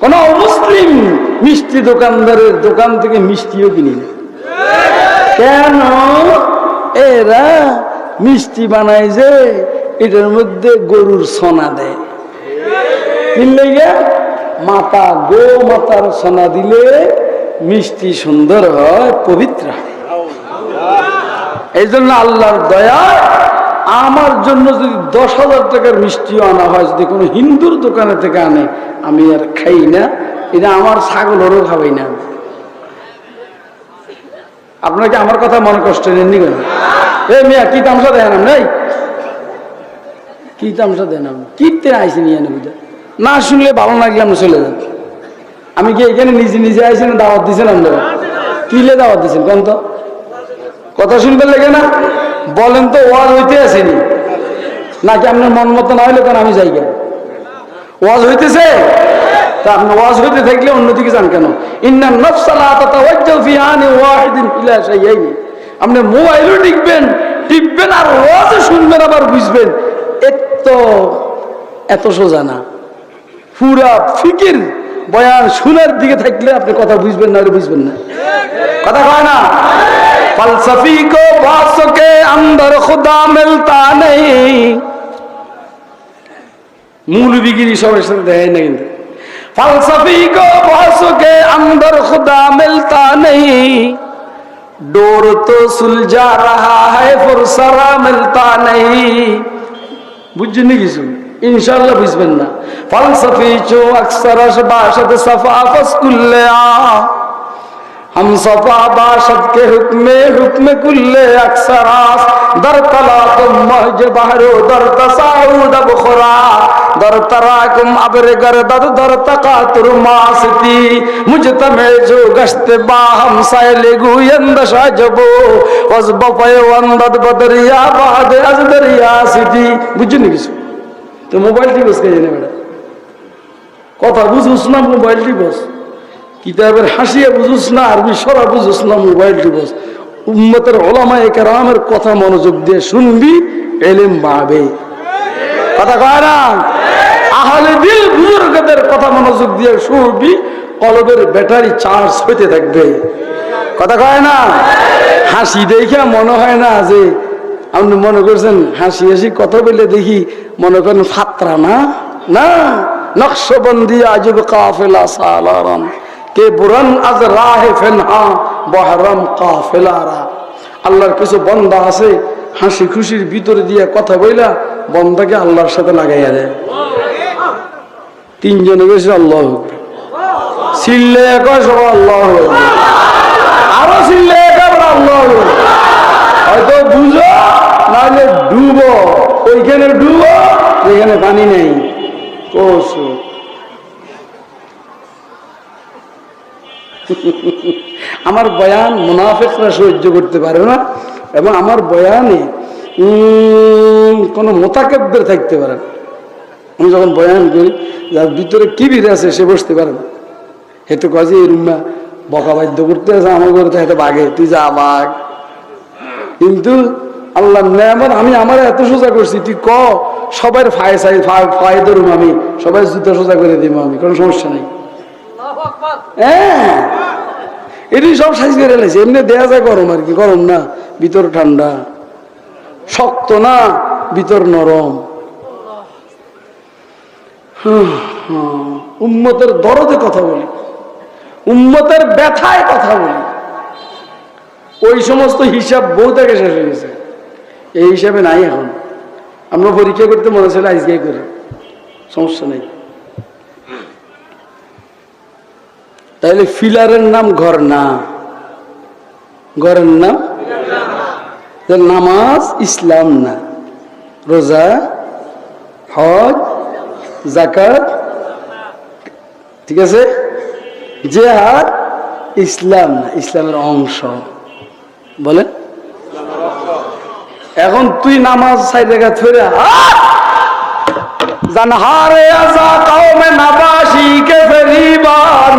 কোন মুসলিম মিষ্টি দোকানদারের দোকান থেকে মিষ্টিও কিনি না কেন? এরা মিষ্টি বানায় যে এটার মধ্যে গরুর সোনা দেয়। মাতা গো মাতার সোনা দিলে মিষ্টি সুন্দর হয়, পবিত্র হয়। এই জন্য আল্লাহর দয়া আমার জন্য যদি দশ হাজার টাকার মিষ্টিও আনা হয়, যদি কোনো হিন্দুর দোকানে থেকে আনে, আমি আর খাই না। এটা আমার ছাগলেরও খাবাই না। আমি। আপনার কি আমার কথা মনে কষ্ট নেননি কেন? এ মিয়া, কি তামসা দেন নাই? কি তামসা দেন আমি? কিনতে আইসি নিয়ে নেব না শুনলে ভালো লাগলে আপনি চলে যান আমি কি এখানে নিজে নিজে আইসি না দাওয়াত দিয়েছেন আপনারা কিলে দাওয়াত দিয়েছেন কোন তো? কথা শুনতে লেগে না? বলেন তো, ওয়াজ হইতে আসেনি নাকি আপনার মন মতো না হইলে কেন আমি যাই কেন ওয়াজ হইতেছে? তা আপনি ওয়াজ হইতে থাকলে অন্যদিকে যান কেন? ইন্না নফসালা তাতাওয়াজ্জাহু ফি আনি ওয়াহিদিন ইলা শাইয়াইনি আপনি মোবাইলও টিপবেন টিপবেন আর ওয়াজও শুনবেন, আবার বুঝবেন। এত এত সোজা না। পুরা ফিকির বয়ান শোনার দিকে থাকলে আপনি কথা বুঝবেন না হলে বুঝবেন না। কথা কয় না? फलसफी को बास के अंदर खुदा मिलता नहीं মৌলবিগিরি সবার সাথে দেয় না কিন্তু फलसफी को बास के अंदर खुदा मिलता नहीं डोर तो सुलझा रहा है फुरसरा मिलता नहीं বুঝছেন কিছু ইনশাল্লাহ বুঝবেন না ফলসফি চো আকসর বাসদ সফা ফসকুল্লে আ ہم صفا باشد کے حکم حکم کل اکثراس در تلا تلاکم مہج بہرو در تساعود بخرا، در تراکم عبر گردد، در تقاتر ماستی، مجتمع جو گشت باہم سائل گویند شاجبو وزبفے وندد بدریا بعد از دریا ستی بجھ نہیں بسو۔ تو موبائل تھی بس کہیے نا بڑا کوتا بوز اسنا موبائل تھی بس۔ কিতাবের হাসিয়া বুঝুস না, আরবি সরা বুঝুস না, মোবাইল টিপস উম্মতের ওলামায়ে কেরামের কথা মনোযোগ দিয়ে শুনবি, এলেম বাড়বে কথা কয় না? আহলে দিল বুজুর্গদের কথা মনোযোগ দিয়ে শুনবি, কলবের ব্যাটারি চার্জ হইতে থাকবে। কথা কয় না? হাসি দেখে মনে হয় না যে আপনি মনে করছেন হাসি হাসি কথা বলে দেখি মনে করেন ফাত্রা না? না। নকশবন্দি আজব কাফেলা সালারাম কে বুরান আজ রাহে ফেনহা, বহরম কাফেলারা। আল্লাহর কিছু বন্দা আছে হাসি খুশির ভিতরে দিয়ে কথা বইলা বন্দাকে আল্লাহর সাথে লাগাইয়া দেয়। তিনজনে গেছে আল্লাহ সিল্লে এক সব আল্লাহ আরও সিল্লে এক আবার আল্লাহ হয়তো বুঝো, নাহলে ডুবো। ওইখানে ডুবো, যেখানে পানি নেই। কোসো। আমার বয়ান মুনাফেকরা সহ্য করতে পারে না এবং আমার বয়ানে কোনো মোতাকেব্যের থাকতে পারে না। আমি যখন বয়ান করি, যার ভিতরে কি ভিড় আছে সে বসতে পারে না। হেতু কাজে এই রুমা বকা বাধ্য করতে আছে, আমার ঘরে তো হেঁটে বাঘে, তুই যা বাঘ। কিন্তু আল্লাহ নেয়ামত, আমি আমার এত সোজা করছি, তুই ক, সবার ফায় চাই, ফায় ধরুম আমি সবাই জুতো সোজা করে দিব আমি, কোনো সমস্যা নেই। হ্যাঁ এটি সব সাইজ করে এমনি দেয়া যায় গরম আর কি, গরম না, ভিতর ঠান্ডা। শক্ত না, ভিতর নরম। উম্মতের দরদে কথা বলি। উম্মতের ব্যথায় কথা বলি। ওই সমস্ত হিসাব বহুত আগে শেষ হয়ে গেছে। এই হিসাবে নাই এখন। আমরা পরীক্ষা করতে মনে ছিল আজকে করি। সমস্যা নেই। তাহলে ফিলারের নাম ঘর না। ঘরের নাম? নামাজ ইসলাম না। রোজা, হজ জাকাত ঠিক আছে? যে জেহাদ ইসলাম না, ইসলামের অংশ। বলেন। এখন তুই নামাজ সাইড রেখা ফেরে জানহারে আজা কওমে নাবাসি কে ফেরিবান।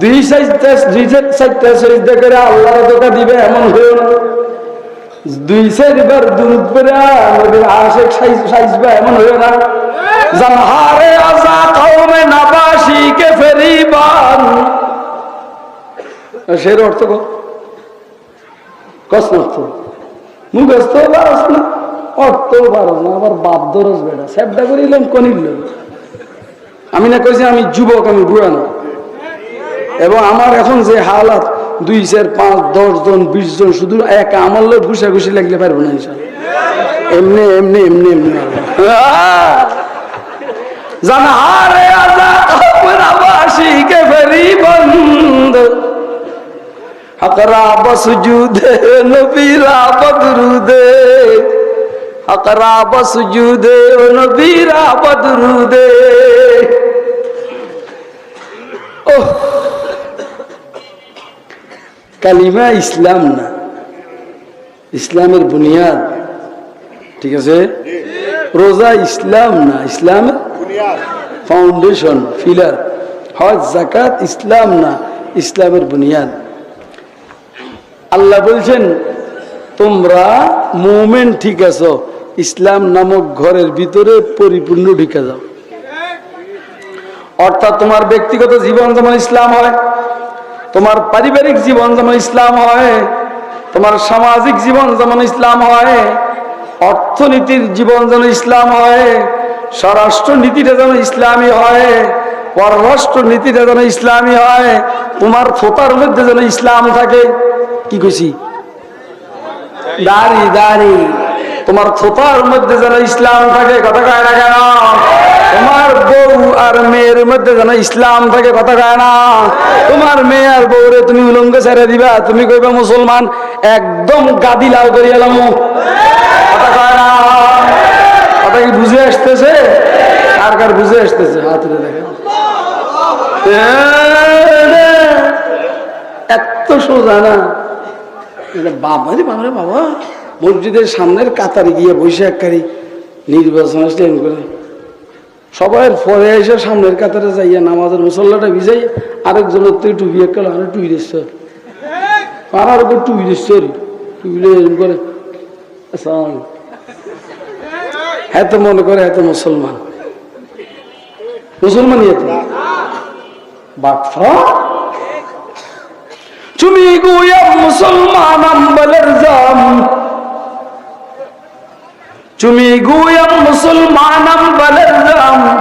দুই সাইডটা দুই করে আল্লাহর দোকা দিবে, এমন হইও না। দুই চারবার দুরুদ পড়া নবীর আশেক এমন হইও না। না? বাপ দরস বেটা সেবটা করিলাম কনিল আমি না কইছি আমি যুবক, আমি বুড়া না। এবং আমার এখন যে হালাত, দুই চার, পাঁচ, দশ জন, বিশ জন, শুধু এক আমার লোক ঘুষা ঘুষি লাগলে পারব না এমনি এমনি এমনি এমনি। নবীরা বদরুদে। ওহ। কালিমা ইসলাম না। ইসলামের বুনিয়াদ। ঠিক আছে? রোজা ইসলাম না ইসলাম ফাউন্ডেশন ফিলার হজ জাকাত ইসলাম না, ইসলামের বুনিয়াদ। আল্লাহ বলছেন, তোমরা মুমেন ঠিক আছো, ইসলাম নামক ঘরের ভিতরে পরিপূর্ণ ঢুকে যাও। অর্থাৎ তোমার ব্যক্তিগত জীবন যেমন ইসলাম হয় তোমার পারিবারিক জীবন যেমন ইসলাম হয়, তোমার সামাজিক জীবন যেমন ইসলাম হয়, অর্থনীতির জীবন যেন ইসলাম হয় স্বরাষ্ট্র নীতিটা যেন ইসলামী হয় পররাষ্ট্র নীতিটা যেন ইসলামী হয়, তোমার থোতার মধ্যে যেন ইসলাম থাকে। কি কইছি? দাড়ি দাড়ি। তোমার থোতার মধ্যে যেন ইসলাম থাকে, কথা কয় না কেন? তোমার বউ আর মেয়ের মধ্যে যেন ইসলাম থাকে কথা কয় না। তোমার মেয়ে আর তুমি উলঙ্গ ছেড়ে দিবা, তুমি মুসলমান, একদম গাদি লাল করি এলাম। কথা কয় না। কথা কি বুঝে আসতেছে? কার কার বুঝে আসতেছে? দেখেন। এত সোজা না। বাবা রে বাবা বাবা। মসজিদের সামনের কাতারে গিয়ে বসে এককারি নির্বাচন স্ট্যান্ড করে। সবাই পরে এসে সামনের কাতারে যাইয়া নামাজের মুসল্লাটা ভিজাই আরেকজনের তুই এক আমি টুই দিচ্ছ। পাড়ার উপর টুই দিচ্ছ এরকম করে হ্যাঁ মনে করে এত মুসলমান। মুসলমানই এত। তুমি গুয়া মুসলমান আম্বলের জাম। چمی گویم مسلمانم بلدم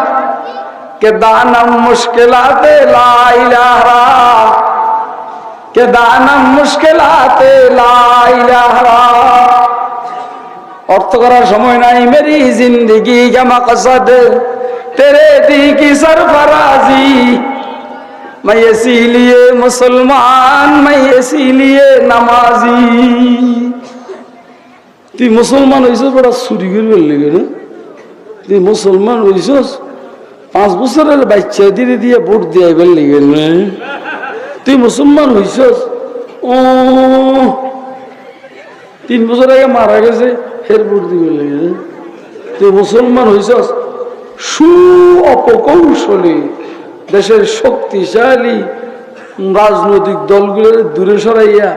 کہ دانم مشکلات لا الہ را، کہ دانم مشکلات لا الہ را۔ اور করার সময় নাই মেরি জিন্দগি কে মকসদ تیرے دی کی سر فرازی میں اسی لیے مسلمان، میں اسی لیے نمازی۔ তুই মুসলমান হইছ বড় চুরি করবে লেগে না তুই মুসলমান হইছ পাঁচ বছরের বাচ্চা দিয়ে দিয়ে ভোট দিয়ে আইবার লেগে তুই মুসলমান হইছ ও। তিন বছর আগে মারা গেছে, ফের ভোট দিবে লেগে তুই মুসলমান হইছ সু অপকৌশলী দেশের শক্তিশালী, রাজনৈতিক দলগুলোর দূরে সরাইয়া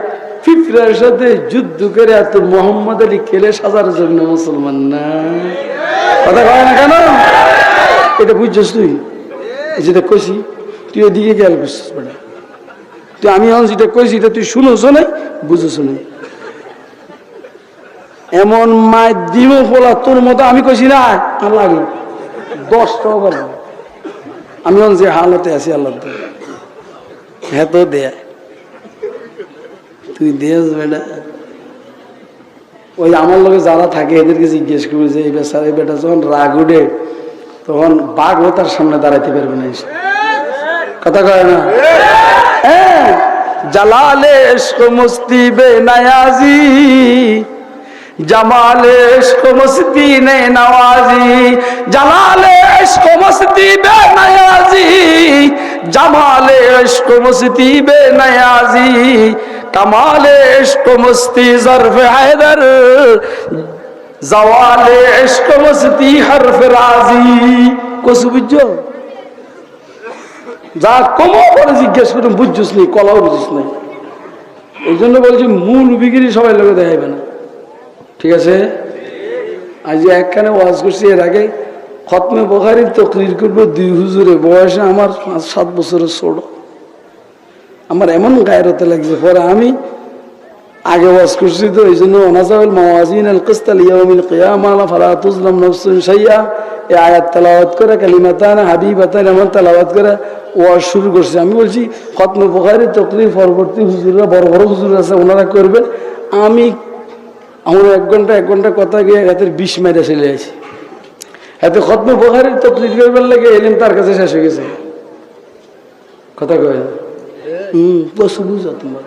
ফিফরার সাথে যুদ্ধ করে এত মোহাম্মদ আলী খেলে সাজার জন্য মুসলমান না। কথা কয় না কেন? এটা বুঝছিস তুই? যেটা কইছি, তুই ওদিকে খেয়াল করছিস বেটা। তুই আমি এখন যেটা কইছি, এটা তুই শুনোস নাই, বুঝোস নাই। এমন মায়ের দিম ফোলা তোর মতো আমি কইছি না, আর লাগে দশটাও আমি যে হালতে আছি আল্লাহ হ্যাঁ তো দেয়া। তুই দেশ বেটা। ওই আমার লোকে যারা থাকে, এদেরকে জিজ্ঞেস করবে যে, এই বেচার এই বেটা যখন রাগ উঠে, তখন বাঘ ও তার সামনে দাঁড়াইতে পারবে না কথা কয় না? হ্যাঁ। জালালে মুস্তি বে নায়াজি, জামালে মস্তি নে নওয়াজি, জালালে মস্তি বে নায়াজি, জামালে মস্তি বে নয়াজি কামালে ইশক মস্তি জরফ হায়দার, জওয়ালে ইশক মস্তি হরফ রাজি। যা কমো করে জিজ্ঞেস করুন, বুঝছিস নি, কলাও বুঝিস নাই এই জন্য বলছি, মূল বিক্রি সবাই লোকে দেখাইবে না। ঠিক আছে? আজ একখানে ওয়াজ করছি, এর আগে খতমে বোখারির তকরির করব, দুই হুজুরে বয়সে আমার পাঁচ সাত বছরের ছোট। আমার এমন গায়েরতে লাগছে, পরে আমি আগে ওয়াজ করছি তো, এই জন্য অনাজাউল মাওয়াজিন আল কিস্তাল ইয়াউমিল কিয়ামা ফালা তুজলাম নাফসুন শাইয়া, এই আয়াত তেলাওয়াত করে, কালিমাতান হাবিবাতান এমন তেলাওয়াত করে ওয়াজ শুরু করছে। আমি বলছি খতমে বোখারির তকরির পরবর্তী হুজুররা, বড় বড় হুজুর আছে, ওনারা করবে। আমি আমার এক ঘণ্টা এক ঘণ্টা কথা গিয়ে হাতের বিষ মেরে চলে আসি। এতে খতমে বোখারির তকলিফ করবার লাগে এলিম তার কাছে শেষ হয়ে গেছে। কথা কয় হুম তোমার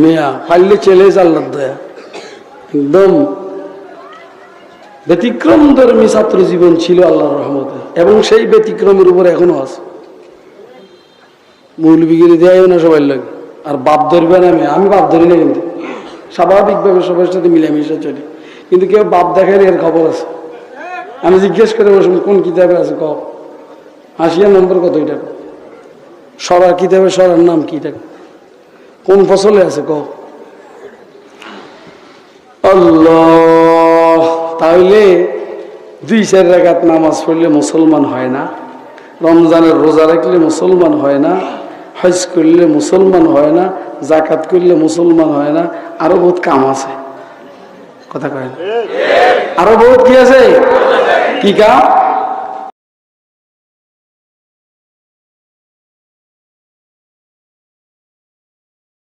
মিয়া চেলে আল্লাহ দয়া। একদম ব্যতিক্রম ধর্মী ছাত্র জীবন ছিল আল্লাহর রহমতে, এবং সেই ব্যতিক্রমের উপর এখনও আছে। মূল মৌলবিগিরি দেয় না সবাই লাগে। আর বাপ ধরবে না আমি আমি বাপ ধরি না কিন্তু। স্বাভাবিকভাবে সবার সাথে মিলেমিশে চলি। কিন্তু কেউ বাপ দেখার এর খবর আছে। আমি জিজ্ঞেস করে বসুন, কোন কিতাবে আছে ক হাসিয়া নম্বর কত এটা কও। সরার কিতাবে সরার নাম কি কও। কোন ফসলে আছে ক আল্লাহ তাহলে দুই চার রাকাত নামাজ পড়লে মুসলমান হয় না রমজানের রোজা রাখলে মুসলমান হয় না হজ করলে মুসলমান হয় না জাকাত করলে মুসলমান হয় না আরও বহুত কাম আছে। কথা কয় না? আরও বহুত কি আছে? কি কাম?